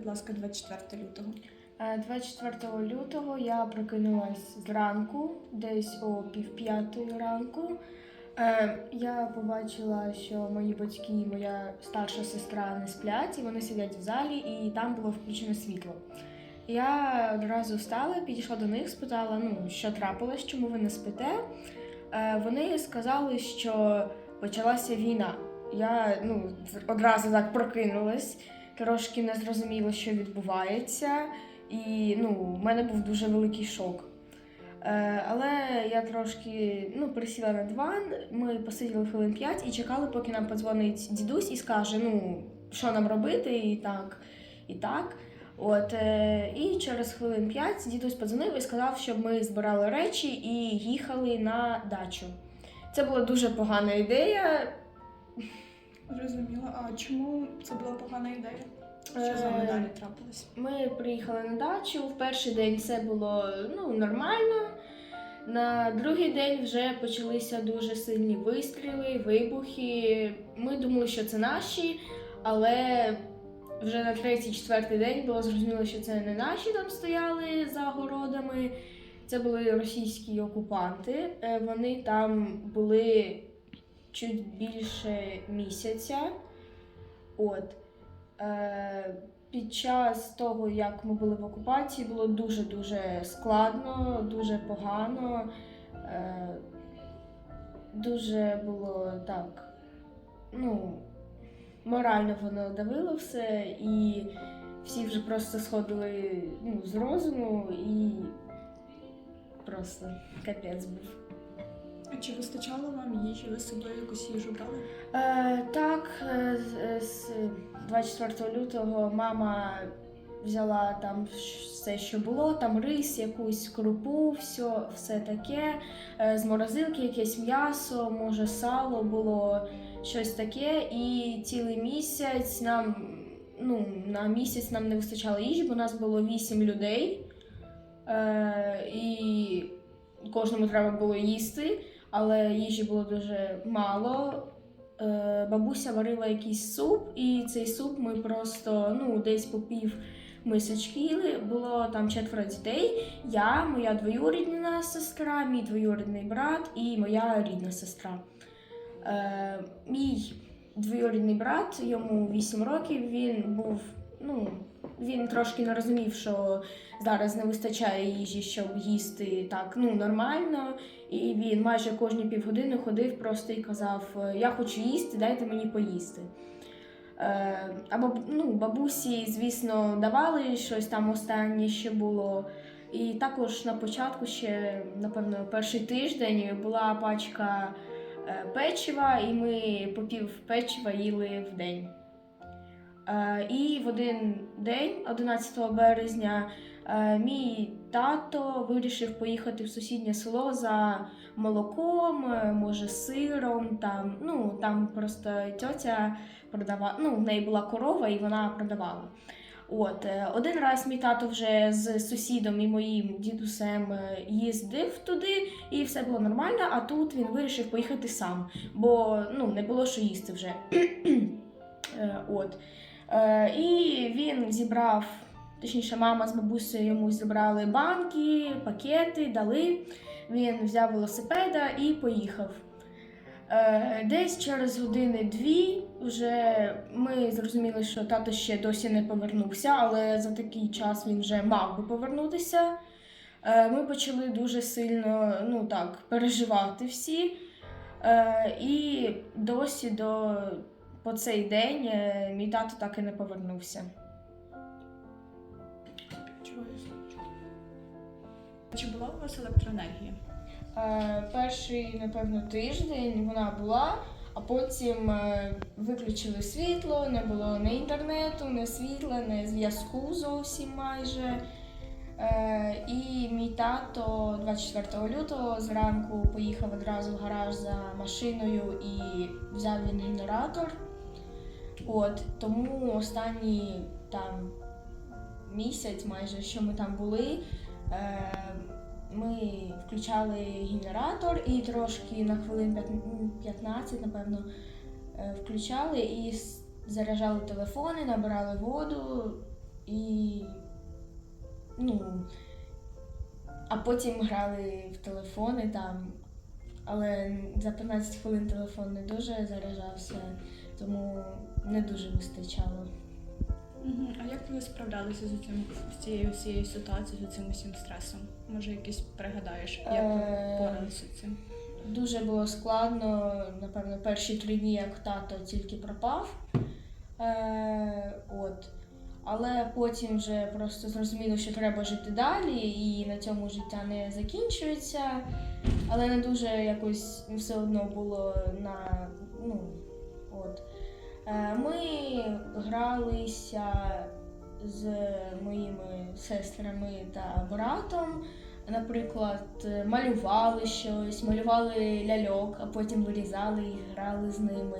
будь ласка, 24 лютого. Е, 24 лютого я прокинулась зранку, десь о півп'ятої ранку. Е, Я побачила, що мої батьки і моя старша сестра не сплять, і вони сидять в залі, і там було включене світло. Я одразу встала, підійшла до них, спитала, ну, що трапилось, чому ви не спите. Е, Вони сказали, що почалася війна. Я ну, одразу так прокинулась, трошки не зрозуміла, що відбувається. І ну, в мене був дуже великий шок. Е, але я трошки ну, присіла на диван, ми посиділи хвилин 5 і чекали, поки нам подзвонить дідусь і скаже, ну, що нам робити, і так, і так. От, е, і через хвилин 5 дідусь подзвонив і сказав, щоб ми збирали речі і їхали на дачу. Це була дуже погана ідея. Зрозуміло. А чому це була погана ідея? Що з Е, вами далі трапилось? Ми приїхали на дачу. В перший день все було ну, нормально. На другий день вже почалися дуже сильні вистріли, вибухи. Ми думали, що це наші, але вже на третій, четвертий день було зрозуміло, що це не наші там стояли за городами. Це були російські окупанти. Е, Вони там були чуть більше місяця. От. Е, під час того, як ми були в окупації, було дуже-дуже складно, дуже погано. Е, дуже було так, ну, морально воно давило все, і всі вже просто сходили ну, з розуму і просто капець був. Чи вистачало вам їжі? Ви з собою якусь їжу брали? Е, так, е, з- з 24 лютого мама взяла там все, що було, там рис, якусь крупу, все, все таке, е, з морозилки якесь м'ясо, може сало було щось таке. І цілий місяць нам, ну, на місяць нам не вистачало їжі, бо нас було 8 людей. Е, і кожному треба було їсти, але їжі було дуже мало е, бабуся варила якийсь суп, і цей суп ми просто ну, десь по пів мисочки їли. Було там четверо дітей. Я, моя двоюрідна сестра, мій двоюрідний брат і моя рідна сестра. Е, мій двоюрідний брат, йому 8 років, він був. Ну, він трошки не розумів, що зараз не вистачає їжі, щоб їсти так ну, нормально. І він майже кожні півгодини ходив просто і казав: Я хочу їсти, дайте мені поїсти. Е, а ну, бабусі, звісно, давали щось там останнє ще було. І також на початку, ще, напевно, перший тиждень була пачка е, печива, і ми по пів печива їли в день. Е, і в один день, 11 березня, е, мій тато вирішив поїхати в сусіднє село за молоком, е, може, сиром. Там, ну, там просто тьотя продавала, ну, в неї була корова і вона продавала. От, один раз мій тато вже з сусідом і моїм дідусем їздив туди, і все було нормально, а тут він вирішив поїхати сам, бо ну, не було що їсти вже. От. Е, І він зібрав, точніше, мама з бабусею йому зібрали банки, пакети, дали. Він взяв велосипеда і поїхав. Е, Десь через години-дві вже ми зрозуміли, що тато ще досі не повернувся, але за такий час він вже мав би повернутися. Е, Ми почали дуже сильно ну так, переживати всі. І досі до по цей день е, мій тато так і не повернувся. Чи була у вас електроенергія? Е, перший, напевно, тиждень вона була, а потім е, виключили світло, не було ні інтернету, ні світла, ні зв'язку зовсім майже. Е, і мій тато 24 лютого зранку поїхав одразу в гараж за машиною і взяв він генератор. От, тому останній там місяць, майже що ми там були, е, ми включали генератор і трошки на хвилин 15, напевно, е, включали і заряджали телефони, набирали воду І. Ну. А потім грали в телефони там. Але за 15 хвилин телефон не дуже заряджався, тому не дуже вистачало. Угу. А як ви справлялися з цим з цією всією ситуацією, з цим усім стресом? Може, якийсь пригадаєш, як ви Е, боролися з цим? Дуже було складно, напевно, перші три дні, як тато тільки пропав. Е, от. Але потім вже просто зрозуміло, що треба жити далі, і на цьому життя не закінчується. Але не дуже якось все одно було на. Ну, ми гралися з моїми сестрами та братом. Наприклад, е, малювали щось, малювали ляльок, а потім вирізали і грали з ними.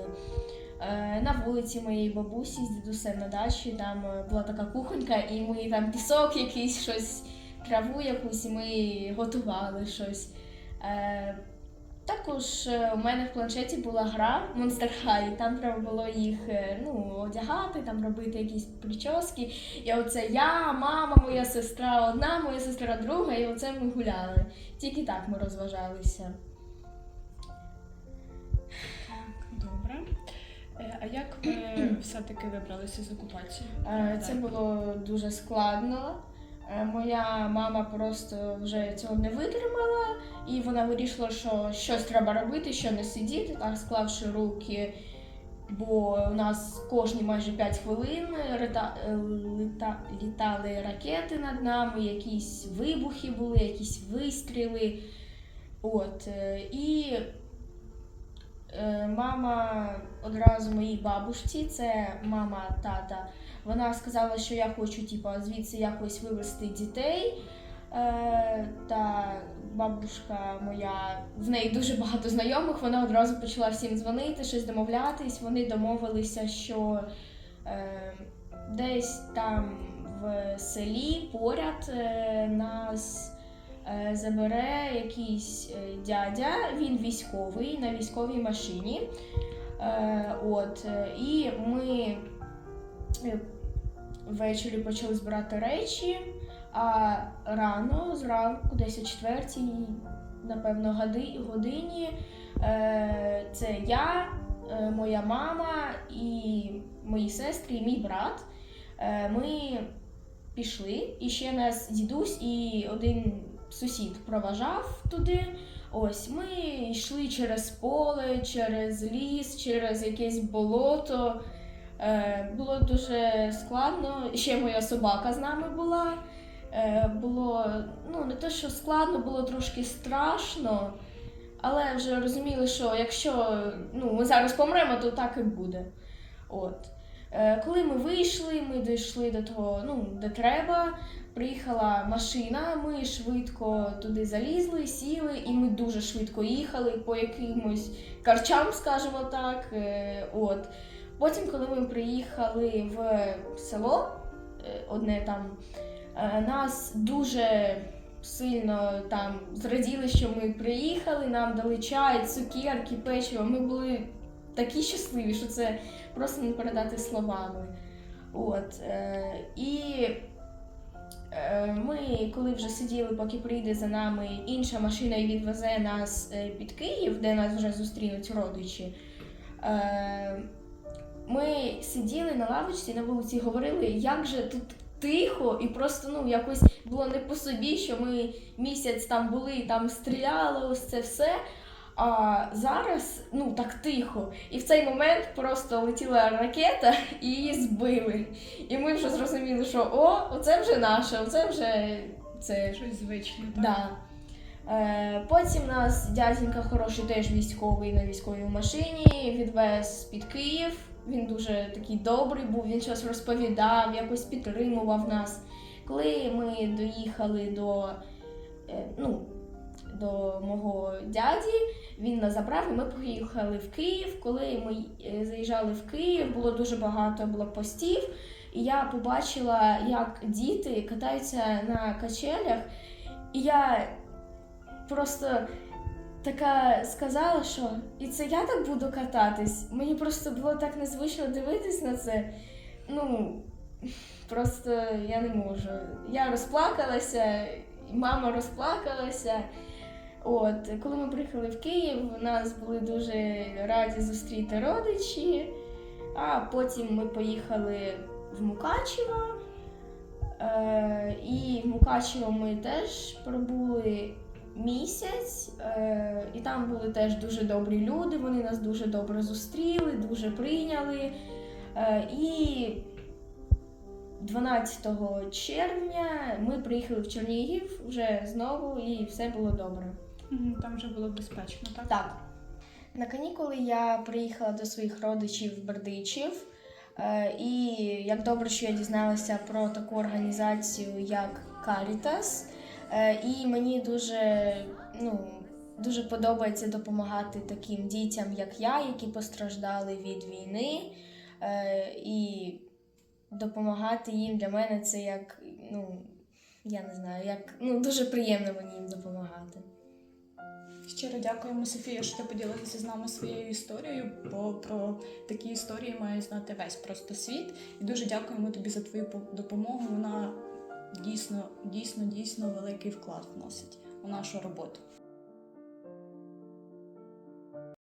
Е, На вулиці моєї бабусі з дідусем на дачі там е, була така кухонька, і ми там пісок якийсь, щось, траву якусь, і ми готували щось. Також е, у мене в планшеті була гра Monster High, там треба було їх е, ну, одягати, там робити якісь прически. І оце я, мама, моя сестра одна, моя сестра друга, і оце ми гуляли. Тільки так ми розважалися. Добре. Е, А як ви все-таки вибралися з окупації? Е, Це було дуже складно. Е, Моя мама просто вже цього не витримала, і вона вирішила, що щось треба робити, що не сидіти, так склавши руки. Бо у нас кожні майже 5 хвилин рита- е, літа- літали ракети над нами, якісь вибухи були, якісь вистріли. От. е, І мама одразу моїй бабушці, це мама тата, вона сказала, що я хочу типу, звідси якось вивезти дітей. Е, та бабушка моя, в неї дуже багато знайомих, вона одразу почала всім дзвонити, щось домовлятись. Вони домовилися, що е, десь там в селі поряд е, нас е, забере якийсь е, дядя, він військовий на військовій машині. Е, от, і ми ввечері почали збирати речі, а рано, зранку, десь о четвертій, напевно, годині, е, це я, е, моя мама і мої сестри, і мій брат. Е, ми пішли, і ще нас дідусь і один сусід проважав туди. Ось ми йшли через поле, через ліс, через якесь болото. Е, було дуже складно. Ще моя собака з нами була. Е, було ну, не те, що складно, було трошки страшно, але вже розуміли, що якщо ну, ми зараз помремо, то так і буде. От. Е, коли ми вийшли, ми дійшли до того, ну, де треба. Приїхала машина, ми швидко туди залізли, сіли, і ми дуже швидко їхали по якимось карчам, скажімо так. От. Потім, коли ми приїхали в село, е, одне там, е, нас дуже сильно там зраділи, що ми приїхали, нам дали чай, цукерки, печиво. Ми були такі щасливі, що це просто не передати словами. От, е, і ми, коли вже сиділи, поки прийде за нами інша машина і відвезе нас під Київ, де нас вже зустрінуть родичі. Ми сиділи на лавочці на вулиці говорили, як же тут тихо, і просто ну якось було не по собі, що ми місяць там були і там стріляли, ось це все. А зараз ну так тихо. І в цей момент просто летіла ракета і її збили. І ми вже зрозуміли, що о, оце вже наше, оце вже це. Щось звичне, так? Да. Е, потім нас дяденька хороший, теж військовий на військовій машині, відвез під Київ. Він дуже такий добрий був, він щось розповідав, якось підтримував нас. Коли ми доїхали до, е, ну, до мого дяді, він нас забрав, і ми поїхали в Київ. Коли ми е, заїжджали в Київ, було дуже багато блокпостів, і я побачила, як діти катаються на качелях. І я просто така сказала, що і це я так буду кататись. Мені просто було так незвично дивитись на це. Ну, просто я не можу. Я розплакалася, і мама розплакалася. От, коли ми приїхали в Київ, нас були дуже раді зустріти родичі, а потім ми поїхали в Мукачево. Е, і в Мукачево ми теж пробули місяць, е, і там були теж дуже добрі люди. Вони нас дуже добре зустріли, дуже прийняли. Е, і 12 червня ми приїхали в Чернігів вже знову, і все було добре. Там вже було безпечно, так? Так. На канікули я приїхала до своїх родичів Бердичів. Е, І як добре, що я дізналася про таку організацію, як Caritas. Е, І мені дуже, ну, дуже подобається допомагати таким дітям, як я, які постраждали від війни. Е, І допомагати їм для мене це як, ну, я не знаю, як ну, дуже приємно мені їм допомагати. Щиро дякуємо, Софія, що ти поділилася з нами своєю історією, бо про такі історії має знати весь просто світ. І дуже дякуємо тобі за твою допомогу. Вона дійсно, дійсно, дійсно великий вклад вносить у нашу роботу.